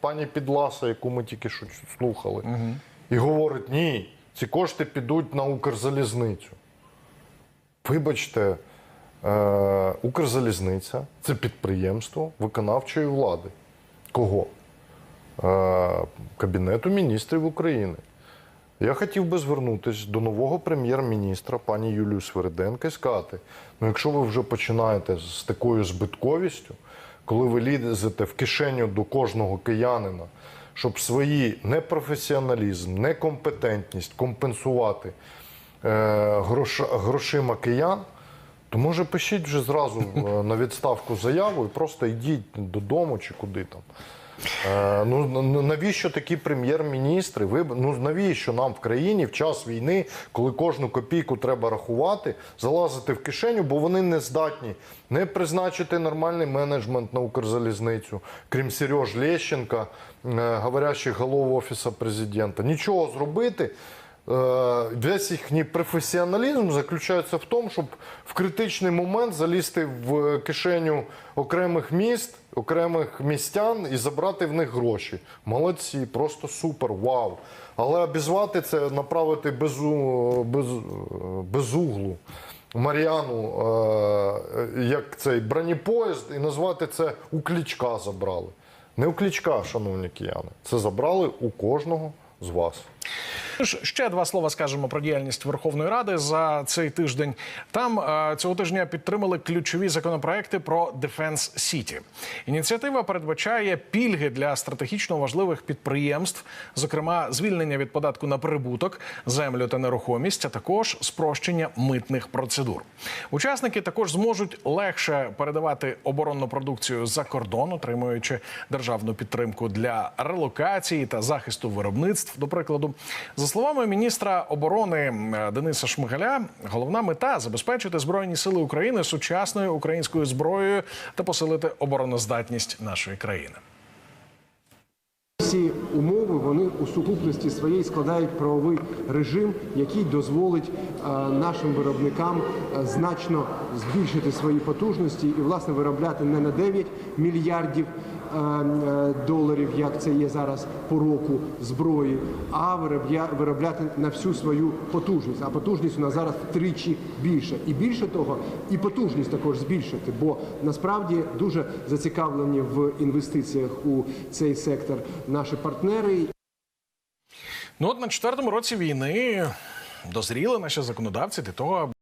пані Підласа, яку ми тільки що слухали, і говорить: ні, ці кошти підуть на Укрзалізницю. Вибачте, е, Укрзалізниця це підприємство виконавчої влади. Кого? Е, Кабінету міністрів України. Я хотів би звернутися до нового прем'єр-міністра, пані Юлію Свериденко, і сказати: ну, якщо ви вже починаєте з такою збитковістю, коли ви лізете в кишеню до кожного киянина, щоб свої непрофесіоналізм, некомпетентність компенсувати е, грош, грошима киян, то може пишіть вже зразу е, на відставку заяву і просто йдіть додому чи куди там. Е, ну навіщо такі прем'єр-міністри? Ви ну навіщо нам в країні в час війни, коли кожну копійку треба рахувати, залазити в кишеню, бо вони не здатні не призначити нормальний менеджмент на Укрзалізницю, крім Сереж Лещенка, е, говорящих голов офісу президента. Нічого зробити. Е, Весь їхній професіоналізм заключається в тому, щоб в критичний момент залізти в кишеню окремих міст, окремих містян і забрати в них гроші. Молодці, просто супер, вау. Але обізвати це, направити без, без, без углу Мар'яну е, як цей бронепоїзд і назвати це у Клічка забрали. Не у Клічка, шановні кияни. Це забрали у кожного з вас. Ще два слова скажемо про діяльність Верховної Ради за цей тиждень. Там е, цього тижня підтримали ключові законопроекти про Дефенс Сіті. Ініціатива передбачає пільги для стратегічно важливих підприємств, зокрема звільнення від податку на прибуток, землю та нерухомість, а також спрощення митних процедур. Учасники також зможуть легше передавати оборонну продукцію за кордон, отримуючи державну підтримку для релокації та захисту виробництв. До прикладу, за словами міністра оборони Дениса Шмигаля, головна мета забезпечити збройні сили України сучасною українською зброєю та посилити обороноздатність нашої країни. Ці умови вони у сукупності своєї складають правовий режим, який дозволить е, нашим виробникам е, значно збільшити свої потужності і власне виробляти не на 9 мільярдів доларів, як це є зараз по року зброї, а виробля- виробляти на всю свою потужність. А потужність у нас зараз втричі більше. І більше того, і потужність також збільшити, бо насправді дуже зацікавлені в інвестиціях у цей сектор наші партнери. Ну от на четвертому році війни дозріли наші законодавці для того,